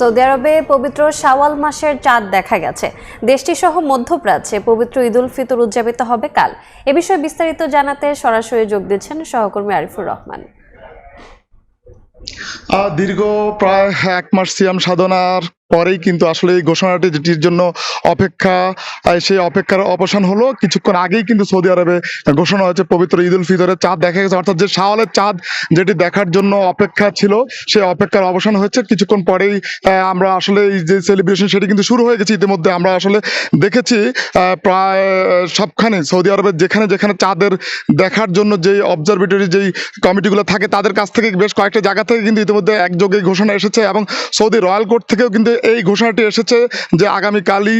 Saudi আরবে পবিত্র শাওয়াল মাসের চাঁদ দেখা গেছে। দেশটি সহ মধ্যপ্রাচ্যে পবিত্র ঈদুল ফিতর উদযাপিত হবে কাল। এ বিষয়ে বিস্তারিত জানাতে সরাসরি যোগ দিচ্ছেন সহকর্মী আরিফুর রহমান। দীর্ঘ প্রায় এক মাস সিয়াম সাধনার পরেই কিন্তু আসলে এই ঘোষণাটি যেটির জন্য অপেক্ষা সেই অপেক্ষার অবসান হলো। কিছুক্ষণ আগেই কিন্তু সৌদি আরবে ঘোষণা হয়েছে পবিত্র ঈদ উল ফিতরের চাঁদ দেখা গেছে। অর্থাৎ যে শাওয়ালের চাঁদ যেটি দেখার জন্য অপেক্ষা ছিল, সেই অপেক্ষার অবসান হয়েছে। কিছুক্ষণ পরেই আমরা আসলে এই যে সেলিব্রেশন সেটি কিন্তু শুরু হয়ে গেছে। ইতিমধ্যে আমরা আসলে দেখেছি প্রায় সবখানে সৌদি আরবের যেখানে যেখানে চাঁদের দেখার জন্য যেই অবজারভেটরি যেই কমিটিগুলো থাকে, তাদের কাছ থেকে বেশ কয়েকটা জায়গা থেকে কিন্তু ইতিমধ্যে একযোগে ঘোষণা এসেছে এবং সৌদি রয়্যাল কোর্ট থেকেও কিন্তু এই ঘোষণাটি এসেছে যে আগামীকালই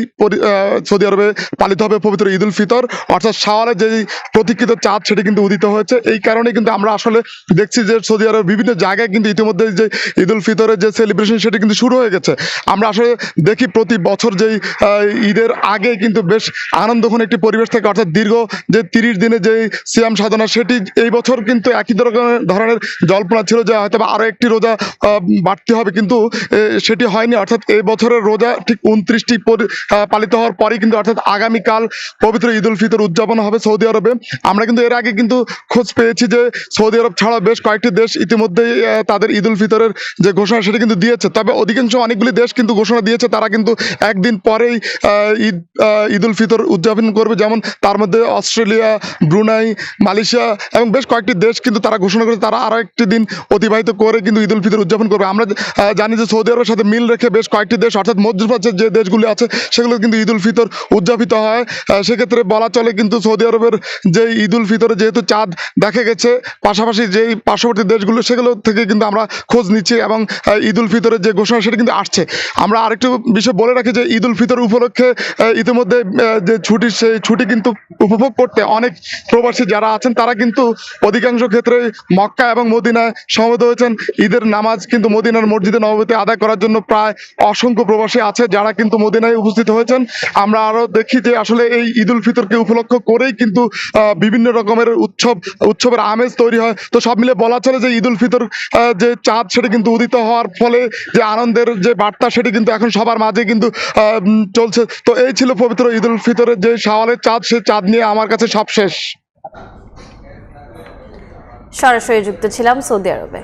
সৌদি আরবে পালিত হবে পবিত্র ঈদ উল ফিতর। অর্থাৎ শাওয়ালের যেই প্রতীক্ষিত চাঁদ সেটি কিন্তু উদিত হয়েছে। এই কারণে কিন্তু আমরা আসলে দেখছি যে সৌদি আরবের বিভিন্ন জায়গায় কিন্তু ইতিমধ্যে যে ঈদ উল ফিতরের যে সেলিব্রেশন সেটি কিন্তু শুরু হয়ে গেছে। আমরা আসলে দেখি প্রতি বছর যেই ঈদের আগে কিন্তু বেশ আনন্দঘন একটি পরিবেশ থাকে। অর্থাৎ দীর্ঘ যে তিরিশ দিনে যে সিয়াম সাধনা সেটি এই বছর কিন্তু একই ধরনের জল্পনা ছিল যে হয়তো বা আরও একটি রোজা বাড়তে হবে। কিন্তু সেটি হয়নি। অর্থাৎ এই বছরের রোজা ঠিক উনত্রিশটি পালিত হওয়ার পরেই কিন্তু অর্থাৎ আগামীকাল পবিত্র ঈদ উল ফিতর উদযাপন হবে সৌদি আরবে। আমরা কিন্তু এর আগে কিন্তু খোঁজ পেয়েছি যে সৌদি আরব ছাড়া বেশ কয়েকটি দেশ ইতিমধ্যেই তাদের ঈদ উল ফিতরের যে ঘোষণা সেটা কিন্তু দিয়েছে। তবে অধিকাংশ অনেকগুলি দেশ কিন্তু ঘোষণা দিয়েছে, তারা কিন্তু একদিন পরেই ঈদ ঈদ উল ফিতর উদযাপন করবে। যেমন তার মধ্যে অস্ট্রেলিয়া, ব্রুনাই, মালয়েশিয়া এবং বেশ কয়েকটি দেশ কিন্তু তারা ঘোষণা করেছে, তারা আরও একটি দিন অতিবাহিত করে কিন্তু ঈদ উল ফিতর উদযাপন করবে। আমরা জানি যে সৌদি আরবের সাথে মিল রেখে বেশ কয়েকটি দেশ, অর্থাৎ মধ্যপ্রাচ্যের যে দেশগুলি আছে, সেগুলো কিন্তু ঈদ উল ফিতর উদযাপিত হয়। সেক্ষেত্রে বলা চলে কিন্তু সৌদি আরবের যে ঈদ উল ফিতরে যেহেতু চাঁদ দেখা গেছে, পাশাপাশি যেই পার্শ্ববর্তী দেশগুলো, সেগুলো থেকে কিন্তু আমরা খোঁজ নিচ্ছি এবং ঈদ উল ফিতরের যে ঘোষণা, সেটা কিন্তু আসছে। আমরা আরেকটু বিষয় বলে রাখি যে, ঈদ উল ফিতর উপলক্ষে ইতিমধ্যে যে ছুটি, সেই ছুটি কিন্তু উপভোগ করতে অনেক প্রবাসী যারা আছেন, তারা কিন্তু অধিকাংশ ক্ষেত্রে মক্কা এবং মদিনায় সমবেত হয়েছেন। ঈদের নামাজ কিন্তু মদিনার মসজিদে নবমীতে আদায় করার জন্য প্রায় অসংখ্য প্রবাসী আছে যারা কিন্তু মদিনায় উপস্থিত হয়েছেন। আমরা আরও দেখি যে আসলে এই ঈদ উল ফিতরকে উপলক্ষ করেই কিন্তু বিভিন্ন রকমের উৎসব, উৎসবের আমেজ তৈরি হয়। তো সব মিলে বলা চলে যে ঈদ উল ফিতর যে চাঁদ সেটা কিন্তু উদিত হওয়ার ফলে যে আনন্দের যে বার্তা সেটি কিন্তু এখন সবার মাঝে কিন্তু চলছে। তো এই ছিল পবিত্র ঈদ উল ফিতরের যে শাওয়ালের চাঁদ সেই চাঁদ নিয়ে আমার কাছে সব শেষ। সরাসরি যুক্ত ছিলাম সৌদি আরবে।